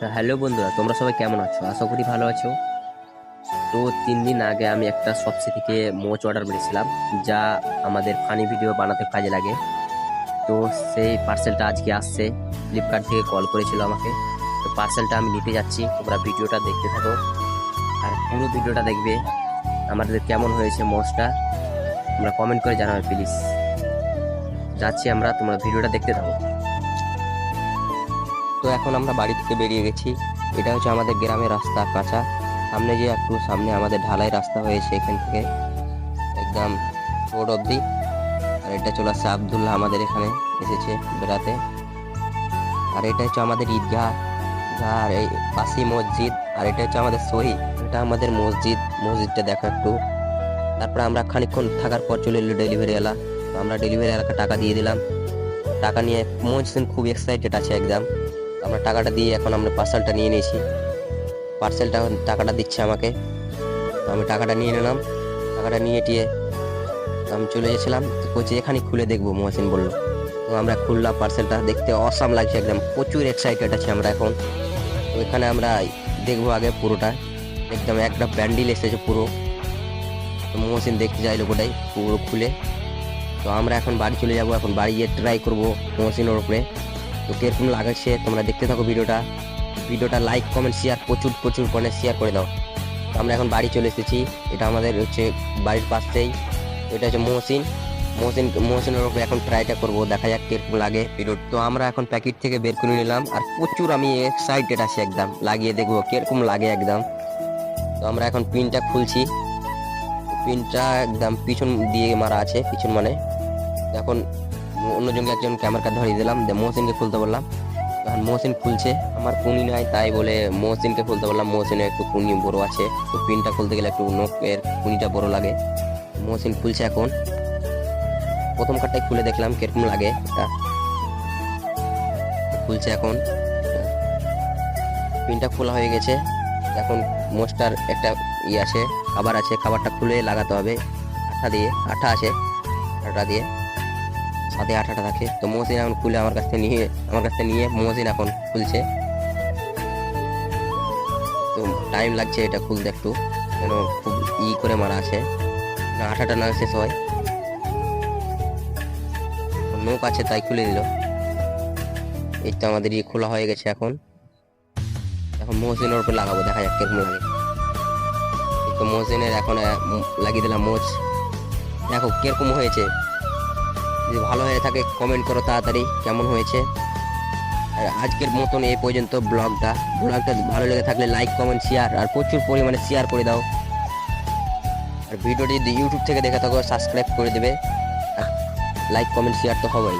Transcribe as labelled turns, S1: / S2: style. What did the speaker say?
S1: হ্যাঁ, হ্যালো বন্ধুরা তোমরা সবাই কেমন আছো? আশা করি ভালো আছো। তো তিন দিন আগে আমি একটা শপসি থেকে মোচ অর্ডার করেছিলাম যা আমাদের ফানি ভিডিও বানাতে কাজে লাগে। তো সেই পার্সেলটা আজকে আসছে ফ্লিপকার্ট থেকে কল করেছিল আমাকে। তো পার্সেলটা আমি নিতে যাচ্ছি তোমরা ভিডিওটা দেখতে থাকো। আর পুরো ভিডিওটা দেখবে আমাদের কেমন হয়েছে মোচটা। তোমরা কমেন্ট করে জানাবে প্লিজ যাচ্ছি আমরা তোমরা ভিডিওটা দেখতে থাকো। তো এখন আমরা বাড়ি থেকে বেরিয়ে গেছি। এটা হচ্ছে আমাদের গ্রামের রাস্তা কাঁচা। সামনে যে একটু সামনে আমাদের ঢালাই রাস্তা হয়েছে এখান থেকে, একদম রোড অবধি। আর এটা চলে আসছে আবদুল্লাহ আমাদের এখানে এসেছে বেড়াতে। আর এটা হচ্ছে আমাদের ঈদগাহ। আর এই পাশি মসজিদ। আর এটা হচ্ছে আমাদের শহীদ এটা আমাদের মসজিদ। মসজিদটা দেখা একটু। তারপরে আমরা খানিকক্ষণ থাকার পর চলে এলো ডেলিভারি এলা আমরা ডেলিভারি এলাকা টাকা দিয়ে দিলাম। টাকা নিয়ে মহসিন খুব এক্সাইটেড আছে একদম। আমরা টাকাটা দিয়ে এখন আমরা পার্সেলটা নিয়ে নিয়েছি। পার্সেলটা টাকাটা দিচ্ছে আমাকে। আমি টাকাটা নিয়ে নিলাম। টাকাটা নিয়ে টিয়ে আমি চলে গেছিলাম। বলছে এখানে খুলে দেখব, মহসিন বলল। তো আমরা খুললাম পার্সেলটা দেখতে অসাম লাগছে একদম। প্রচুর এক্সাইটেড আছে আমরা এখন। এখানে আমরা দেখব আগে পুরোটা। একদম একটা প্যান্ডেল এসেছে পুরো। মহসিন দেখতে চাইলো গোটাই পুরো খুলে। তো আমরা এখন বাড়ি চলে যাব। এখন বাড়ি গিয়ে ট্রাই করব মহসিনের উপরে। তো কীরকম লাগাচ্ছে, তোমরা দেখতে থাকো ভিডিওটা। ভিডিওটা লাইক কমেন্ট শেয়ার প্রচুর প্রচুর করে শেয়ার করে দাও। তো আমরা এখন বাড়ি চলে এসেছি। এটা আমাদের হচ্ছে বাড়ির পাশেই। এটা হচ্ছে মহসিন। মহসিন, মহসিনের ওপরে এখন ট্রাইটা করব, দেখা যাক কীরকম লাগে ভিডিও তো আমরা এখন প্যাকেট থেকে বের করে নিলাম, আর প্রচুর আমি এক্সাইটেড আছি একদম। লাগিয়ে দেখব কীরকম লাগে একদম। তো আমরা এখন পিনটা খুলছি। পিনটা একদম পিছন দিয়ে মারা আছে, পিছন মানে। এখন অন্যজনকে একজন ক্যামেরা ধরিয়ে দিলাম, দিয়ে মহসিনকে খুলতে বললাম। এখন মহসিন খুলছে, আমার পুনি নাই, তাই বলে মহসিনকে খুলতে বললাম, মহসিনের একটু পুনি বড় আছে, তো পিনটা খুলতে গেলে একটু নখের পুনিটা বড় লাগে। মহসিন খুলছে এখন। প্রথম কাঠটাই খুলে দেখলাম, কীরকম লাগে এটা। খুলছে এখন। পিনটা খোলা হয়ে গেছে। এখন মোস্টার একটা ইয়ে আছে, খাবার আছে, খাবারটা খুলে লাগাতে হবে, আঠা দিয়ে, আঠা আছে, আঠা দিয়ে। সাথে আঠাটা থাকে তো মহসিন এখন খুলে আমার কাছ থেকে নিয়ে আমার কাছ নিয়ে মহসিন এখন খুলছে। তো টাইম লাগছে এটা খুলতে একটু। যেন খুব ই করে মারা আছে। না, আঠাটা না শেষ হয়। নৌক আছে, তাই খুলে দিল। এই তো আমাদের ইয়ে খোলা হয়ে গেছে এখন। এখন মহসিনের উপর লাগাবো, দেখা যাক কীরকম লাগে। তো মহসিনের এখন লাগিয়ে দিলাম মোচ। দেখো কীরকম হয়েছে। যদি ভালো হয়ে থাকে কমেন্ট করো তাড়াতাড়ি, কেমন হয়েছে? আর আজকের মতন এই পর্যন্ত ব্লগটা। ব্লগটা ভালো লেগে থাকলে লাইক কমেন্ট শেয়ার আর প্রচুর পরিমাণে শেয়ার করে দাও। আর ভিডিওটি যদি ইউটিউব থেকে দেখে থাকো সাবস্ক্রাইব করে দেবে। লাইক কমেন্ট শেয়ার তো হবেই।